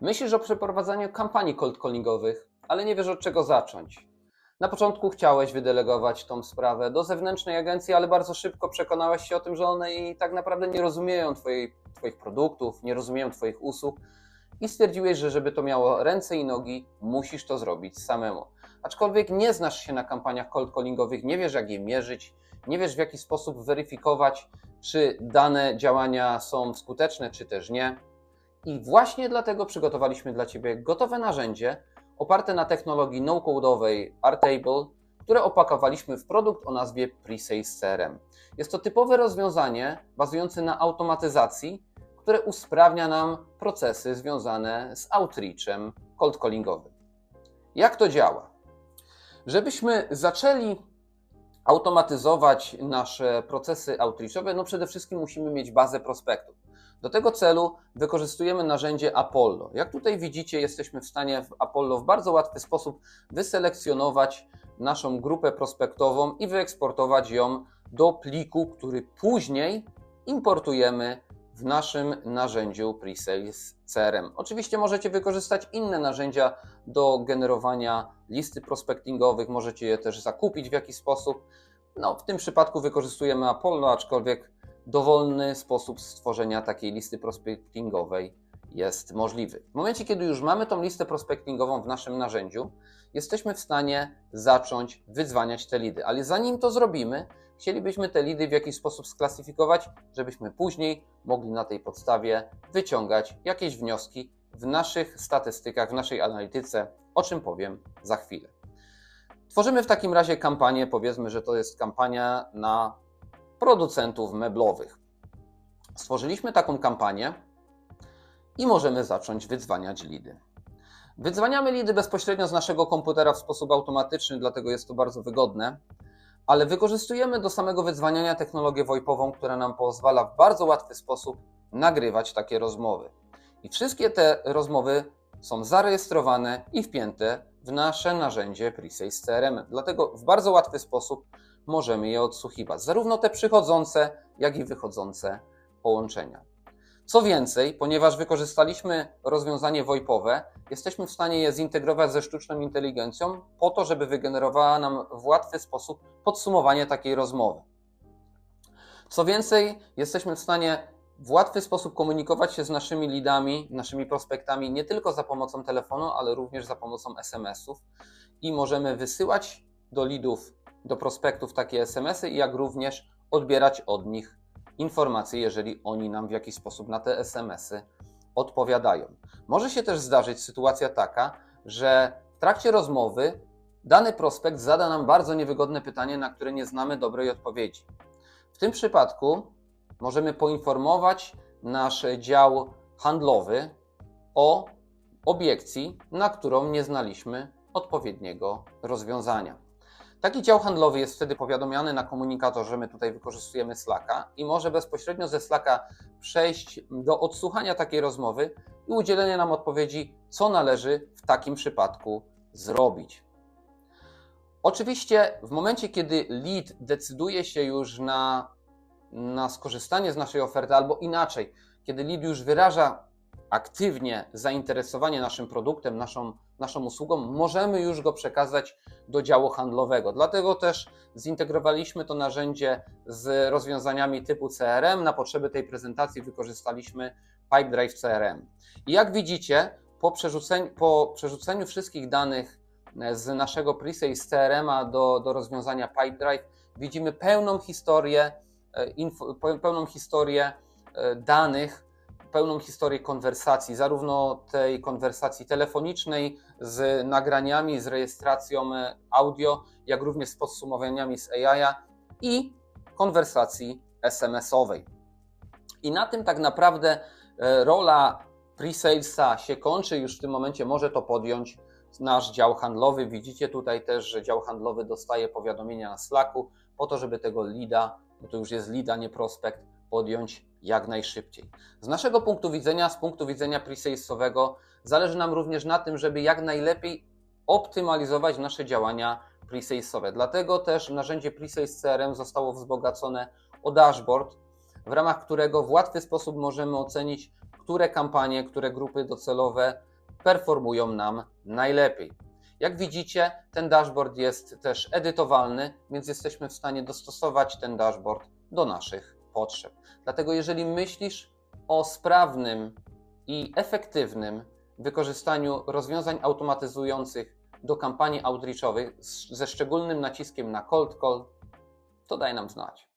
Myślisz o przeprowadzaniu kampanii cold callingowych, ale nie wiesz od czego zacząć. Na początku chciałeś wydelegować tą sprawę do zewnętrznej agencji, ale bardzo szybko przekonałeś się o tym, że one i tak naprawdę nie rozumieją twojej, Twoich produktów, nie rozumieją Twoich usług i stwierdziłeś, że żeby to miało ręce i nogi, musisz to zrobić samemu. Aczkolwiek nie znasz się na kampaniach cold callingowych, nie wiesz jak je mierzyć, nie wiesz w jaki sposób weryfikować, czy dane działania są skuteczne, czy też nie. I właśnie dlatego przygotowaliśmy dla Ciebie gotowe narzędzie oparte na technologii no-codowej Artable, które opakowaliśmy w produkt o nazwie Presales CRM. Jest to typowe rozwiązanie bazujące na automatyzacji, które usprawnia nam procesy związane z outreachem cold callingowym. Jak to działa? Żebyśmy zaczęli automatyzować nasze procesy outreachowe, no przede wszystkim musimy mieć bazę prospektów. Do tego celu wykorzystujemy narzędzie Apollo. Jak tutaj widzicie, jesteśmy w stanie w Apollo w bardzo łatwy sposób wyselekcjonować naszą grupę prospektową i wyeksportować ją do pliku, który później importujemy w naszym narzędziu Presales CRM. Oczywiście możecie wykorzystać inne narzędzia do generowania listy prospectingowych, możecie je też zakupić w jakiś sposób. No, w tym przypadku wykorzystujemy Apollo, aczkolwiek dowolny sposób stworzenia takiej listy prospectingowej jest możliwy. W momencie, kiedy już mamy tą listę prospectingową w naszym narzędziu, jesteśmy w stanie zacząć wyzwaniać te lidy. Ale zanim to zrobimy, chcielibyśmy te lidy w jakiś sposób sklasyfikować, żebyśmy później mogli na tej podstawie wyciągać jakieś wnioski w naszych statystykach, w naszej analityce, o czym powiem za chwilę. Tworzymy w takim razie kampanię, powiedzmy, że to jest kampania na producentów meblowych. Stworzyliśmy taką kampanię i możemy zacząć wydzwaniać lidy. Wydzwaniamy lidy bezpośrednio z naszego komputera w sposób automatyczny, dlatego jest to bardzo wygodne, ale wykorzystujemy do samego wydzwaniania technologię VoIPową, która nam pozwala w bardzo łatwy sposób nagrywać takie rozmowy. I wszystkie te rozmowy są zarejestrowane i wpięte w nasze narzędzie Presales CRM. Dlatego w bardzo łatwy sposób możemy je odsłuchiwać, zarówno te przychodzące, jak i wychodzące połączenia. Co więcej, ponieważ wykorzystaliśmy rozwiązanie VoIPowe, jesteśmy w stanie je zintegrować ze sztuczną inteligencją po to, żeby wygenerowała nam w łatwy sposób podsumowanie takiej rozmowy. Co więcej, jesteśmy w stanie w łatwy sposób komunikować się z naszymi lidami, naszymi prospektami nie tylko za pomocą telefonu, ale również za pomocą SMS-ów i możemy wysyłać do lidów, do prospektów takie SMS-y, jak również odbierać od nich informacje, jeżeli oni nam w jakiś sposób na te SMS-y odpowiadają. Może się też zdarzyć sytuacja taka, że w trakcie rozmowy dany prospekt zada nam bardzo niewygodne pytanie, na które nie znamy dobrej odpowiedzi. W tym przypadku możemy poinformować nasz dział handlowy o obiekcji, na którą nie znaliśmy odpowiedniego rozwiązania. Taki dział handlowy jest wtedy powiadomiony na komunikator, że my tutaj wykorzystujemy Slacka i może bezpośrednio ze Slacka przejść do odsłuchania takiej rozmowy i udzielenia nam odpowiedzi, co należy w takim przypadku zrobić. Oczywiście, w momencie, kiedy lead decyduje się już na, na skorzystanie z naszej oferty, albo inaczej, kiedy lead już wyraża aktywnie zainteresowanie naszym produktem, naszą, naszą usługą, możemy już go przekazać do działu handlowego. Dlatego też zintegrowaliśmy to narzędzie z rozwiązaniami typu CRM. Na potrzeby tej prezentacji wykorzystaliśmy Pipedrive CRM. I jak widzicie, po przerzuceniu, po przerzuceniu wszystkich danych z naszego Presales CRM do, do rozwiązania Pipedrive, widzimy pełną historię, e, info, pełną historię e, danych, pełną historię konwersacji, zarówno tej konwersacji telefonicznej z nagraniami, z rejestracją e, audio, jak również z podsumowaniami z AI i konwersacji SMS-owej. I na tym tak naprawdę rola pre-salesa się kończy, już w tym momencie może to podjąć nasz dział handlowy. Widzicie tutaj też, że dział handlowy dostaje powiadomienia na Slacku po to, żeby tego lida, bo to już jest lida, nie prospekt, podjąć jak najszybciej. Z naszego punktu widzenia, z punktu widzenia pre-salesowego, zależy nam również na tym, żeby jak najlepiej optymalizować nasze działania pre-salesowe. Dlatego też narzędzie pre-sales CRM zostało wzbogacone o dashboard, w ramach którego w łatwy sposób możemy ocenić, które kampanie, które grupy docelowe performują nam najlepiej. Jak widzicie, ten dashboard jest też edytowalny, więc jesteśmy w stanie dostosować ten dashboard do naszych potrzeb. Dlatego, jeżeli myślisz o sprawnym i efektywnym wykorzystaniu rozwiązań automatyzujących do kampanii outreachowych ze szczególnym naciskiem na cold call, to daj nam znać.